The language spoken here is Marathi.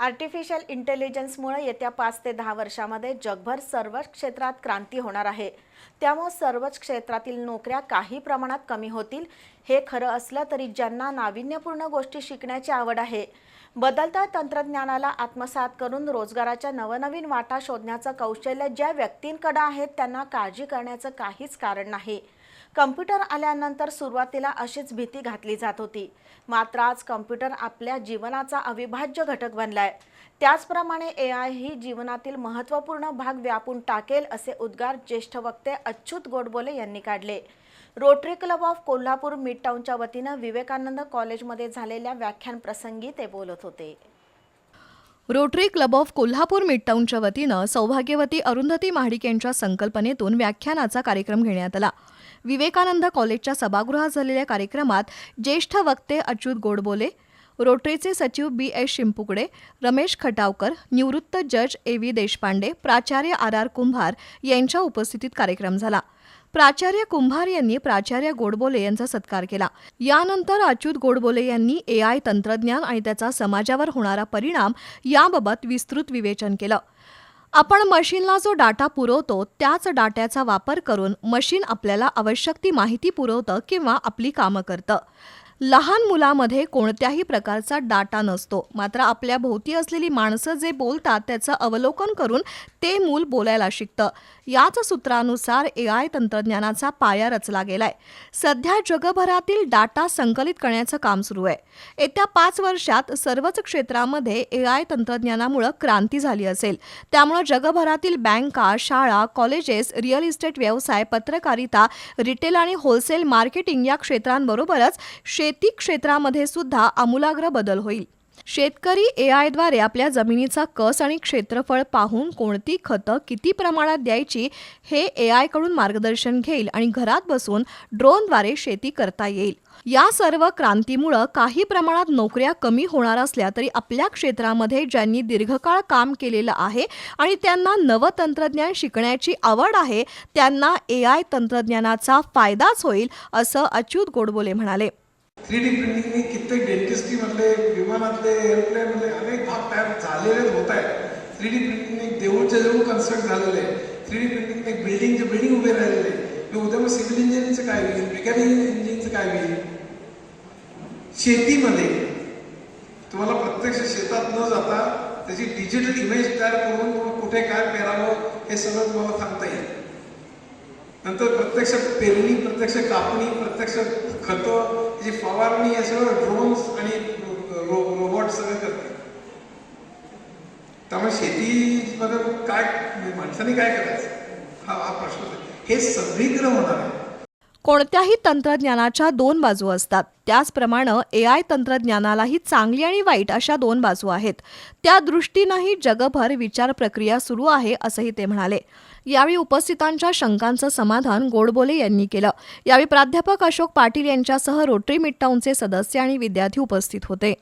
आर्टिफिशियल इंटेलिजन्समुळे येत्या पाच ते दहा वर्षामध्ये जगभर सर्वच क्षेत्रात क्रांती होणार आहे. त्यामुळे सर्वच क्षेत्रातील नोकऱ्या काही प्रमाणात कमी होतील हे खरं असलं तरी ज्यांना नाविन्यपूर्ण गोष्टी शिकण्याची आवड आहे. बदलत्या तंत्रज्ञानाला आत्मसात करून रोजगाराच्या नवनवीन वाटा शोधण्याचं कौशल्य ज्या व्यक्तींकडं आहेत त्यांना काळजी करण्याचं काहीच कारण नाही. कम्प्युटर आल्यानंतर सुरुवातीला अशीच भीती घातली जात होती. मात्र आज कम्प्युटर आपल्या जीवनाचा अविभाज्य घटक बनलाय. त्याचप्रमाणे ए आय ही जीवनातील महत्त्वपूर्ण भाग व्यापून टाकेल असे उद्गार ज्येष्ठ वक्ते अच्युत गोडबोले यांनी काढले. Rotary Club of Kolhapur mid टाऊनच्या वतीनं विवेकानंद कॉलेजमध्ये झालेल्या व्याख्यान प्रसंगी ते बोलत होते. रोटरी क्लब ऑफ कोल्हापूर मिडटाऊनच्या वतीनं सौभाग्यवती अरुंधती महाडिक यांच्या संकल्पनेतून व्याख्यानाचा कार्यक्रम घेण्यात आला. विवेकानंद कॉलेजच्या सभागृहात झालेल्या कार्यक्रमात ज्येष्ठ वक्ते अच्युत गोडबोले रोटरीचे सचिव बी एस शिंपुकडे रमेश खटावकर निवृत्त जज ए व्ही देशपांडे प्राचार्य आर आर कुंभार यांच्या उपस्थितीत कार्यक्रम झाला. प्राचार्य कुंभार यांनी प्राचार्य गोडबोले यांचा सत्कार केला. यानंतर अच्युत गोडबोले यांनी ए आय तंत्रज्ञान आणि त्याचा समाजावर होणारा परिणाम याबाबत विस्तृत विवेचन केलं. आपण मशीनला जो डाटा पुरवतो त्याच डाट्याचा वापर करून मशीन आपल्याला आवश्यक ती माहिती पुरवतं किंवा आपली कामं करतं. लहान मुलामध्ये कोणत्याही प्रकारचा डाटा नसतो. मात्र आपल्या भोवती असलेली माणसं जे बोलतात त्याचं अवलोकन करून ते मूल बोलायला शिकतं. याच सूत्रानुसार ए आय तंत्रज्ञानाचा पाया रचला गेलाय. सध्या जगभरातील डाटा संकलित करण्याचं काम सुरू आहे. येत्या पाच वर्षात सर्वच क्षेत्रामध्ये ए आय तंत्रज्ञानामुळं क्रांती झाली असेल. त्यामुळं जगभरातील बँका शाळा कॉलेजेस रिअल इस्टेट व्यवसाय पत्रकारिता रिटेल आणि होलसेल मार्केटिंग या क्षेत्रांबरोबरच शेती क्षेत्रामध्ये सुद्धा आमूलाग्र बदल होईल. शेतकरी ए आयद्वारे आपल्या जमिनीचा कस आणि क्षेत्रफळ पाहून कोणती खतं किती प्रमाणात द्यायची हे ए आयकडून मार्गदर्शन घेईल आणि घरात बसून ड्रोनद्वारे शेती करता येईल. या सर्व क्रांतीमुळं काही प्रमाणात नोकऱ्या कमी होणार असल्या तरी आपल्या क्षेत्रामध्ये ज्यांनी दीर्घकाळ काम केलेलं आहे आणि त्यांना नवं तंत्रज्ञान शिकण्याची आवड आहे त्यांना ए आय तंत्रज्ञानाचा फायदाच होईल असं अच्युत गोडबोले म्हणाले. थ्री डी प्रिंटिंगने कित्येक डेंटिस्ट्रीमधले विमानातले एअरप्लेनमधले अनेक भाग तयार झालेले होत आहेत. थ्री डी प्रिंटिंगने देऊळचे देऊळ कन्स्ट्रक्ट झालेले थ्री डी प्रिंटिंगने बिल्डिंगचे बिल्डिंग उभे राहिलेले मी उद्या मग सिव्हिल इंजिनिअरिंगचं काय होईल? मेकॅनिकल इंजिनिअरिंगचं काय होईल? शेतीमध्ये. तुम्हाला प्रत्यक्ष शेतात न जाता त्याची डिजिटल इमेज तयार करून तुम्हाला कुठे काय पेरावं हे सगळं तुम्हाला सांगता येईल. नंतर प्रत्यक्ष पेरणी प्रत्यक्ष कापणी प्रत्यक्ष खतं त्याची फवारणी हे सगळं ड्रोन्स आणि रो रोबोट सगळे करते. त्यामुळे शेतीमध्ये काय माणसाने काय करायचं? हा हा प्रश्न हे सगळीकडे होणार आहे. कोणत्याही तंत्रज्ञानाच्या दोन बाजू असतात. त्याचप्रमाणे ए आय तंत्रज्ञानालाही चांगली आणि वाईट अशा दोन बाजू आहेत. त्या दृष्टीनंही जगभर विचार प्रक्रिया सुरू आहे असंही ते म्हणाले. यावेळी उपस्थितांच्या शंकांचं समाधान गोडबोले यांनी केलं. यावेळी प्राध्यापक अशोक पाटील यांच्यासह रोटरी मिडटाऊनचे सदस्य आणि विद्यार्थी उपस्थित होते.